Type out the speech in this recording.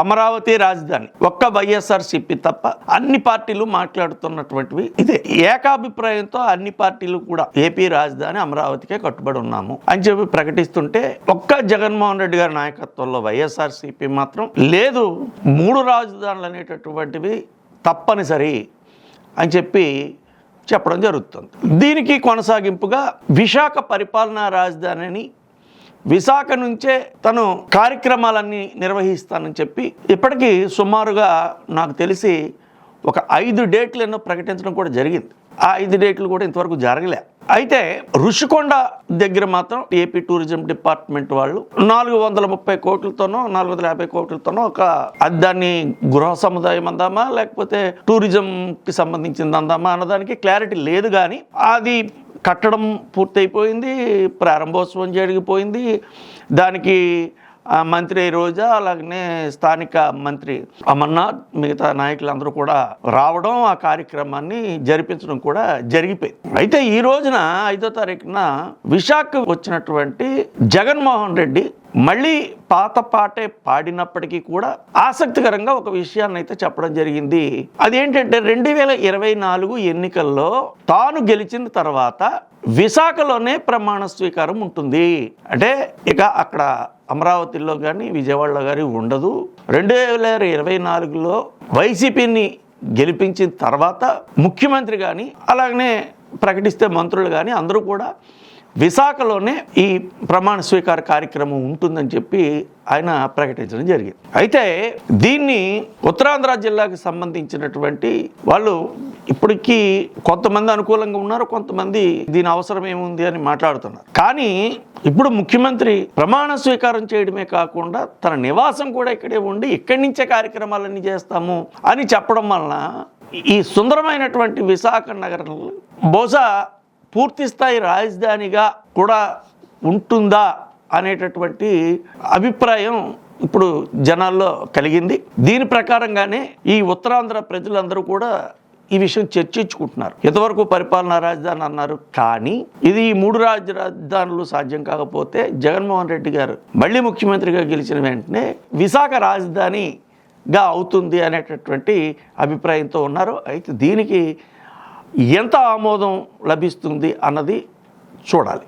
అమరావతి రాజధాని ఒక్క వైఎస్ఆర్సీపీ తప్ప అన్ని పార్టీలు మాట్లాడుతున్నటువంటివి ఇదే. ఏకాభిప్రాయంతో అన్ని పార్టీలు కూడా ఏపీ రాజధాని అమరావతికే కట్టుబడి ఉన్నాము అని చెప్పి ప్రకటిస్తుంటే ఒక్క జగన్మోహన్ రెడ్డి గారి నాయకత్వంలో వైఎస్ఆర్సీపీ మాత్రం లేదు మూడు రాజధానులు అనేటటువంటివి తప్పనిసరి అని చెప్పి చెప్పడం జరుగుతుంది. దీనికి కొనసాగింపుగా విశాఖ పరిపాలనా రాజధానిని విశాఖ నుంచే తను కార్యక్రమాలన్నీ నిర్వహిస్తానని చెప్పి ఇప్పటికీ సుమారుగా నాకు తెలిసి ఒక ఐదు డేట్లు ఎన్నో ప్రకటించడం కూడా జరిగింది. ఆ ఐదు డేట్లు కూడా ఇంతవరకు జరగలే. అయితే ఋషికొండ దగ్గర మాత్రం ఏపీ టూరిజం డిపార్ట్మెంట్ వాళ్ళు నాలుగు వందల ముప్పై కోట్లతోనో నాలుగు వందల యాభై కోట్లతోనో ఒక దాన్ని గృహ సముదాయం అందామా లేకపోతే టూరిజంకి సంబంధించింది అందామా అన్నదానికి క్లారిటీ లేదు కానీ అది కట్టడం పూర్తయిపోయింది ప్రారంభోత్సవం జరిగిపోయింది. దానికి మంత్రి రోజా అలాగనే స్థానిక మంత్రి అమర్నాథ్ మిగతా నాయకులందరూ కూడా రావడం ఆ కార్యక్రమాన్ని జరిపించడం కూడా జరిగిపోయింది. అయితే ఈ రోజున ఐదో తారీఖున విశాఖ వచ్చినటువంటి జగన్మోహన్ రెడ్డి మళ్ళీ పాత పాటే పాడినప్పటికీ కూడా ఆసక్తికరంగా ఒక విషయాన్ని అయితే చెప్పడం జరిగింది. అదేంటంటే రెండు వేల ఇరవై నాలుగు ఎన్నికల్లో తాను గెలిచిన తర్వాత విశాఖలోనే ప్రమాణ స్వీకారం ఉంటుంది. అంటే ఇక అక్కడ అమరావతిలో కానీ విజయవాడలో కానీ ఉండదు. రెండు వేల ఇరవై నాలుగులో వైసీపీని గెలిపించిన తర్వాత ముఖ్యమంత్రి కానీ అలాగనే ప్రకటిస్తే మంత్రులు కానీ అందరూ కూడా విశాఖలోనే ఈ ప్రమాణ స్వీకార కార్యక్రమం ఉంటుందని చెప్పి ఆయన ప్రకటించడం జరిగింది. అయితే దీన్ని ఉత్తరాంధ్ర జిల్లాకి సంబంధించినటువంటి వాళ్ళు ఇప్పటికీ కొంతమంది అనుకూలంగా ఉన్నారు కొంతమంది దీని అవసరం ఏముంది అని మాట్లాడుతున్నారు. కానీ ఇప్పుడు ముఖ్యమంత్రి ప్రమాణ స్వీకారం చేయడమే కాకుండా తన నివాసం కూడా ఇక్కడే ఉండి ఇక్కడి నుంచే కార్యక్రమాలన్నీ చేస్తాము అని చెప్పడం వలన ఈ సుందరమైనటువంటి విశాఖ నగరంలో బహుశా పూర్తిస్థాయి రాజధానిగా కూడా ఉంటుందా అనేటటువంటి అభిప్రాయం ఇప్పుడు జనాల్లో కలిగింది. దీని ప్రకారంగానే ఈ ఉత్తరాంధ్ర ప్రజలందరూ కూడా ఈ విషయం చర్చించుకుంటున్నారు. ఇంతవరకు పరిపాలనా రాజధాని అన్నారు. కానీ ఇది ఈ మూడు రాజ్య రాజధానులు సాధ్యం కాకపోతే జగన్మోహన్ రెడ్డి గారు మళ్ళీ ముఖ్యమంత్రిగా గెలిచిన వెంటనే విశాఖ రాజధానిగా అవుతుంది అనేటటువంటి అభిప్రాయంతో ఉన్నారు. అయితే దీనికి ఎంత ఆమోదం లభిస్తుంది అన్నది చూడాలి.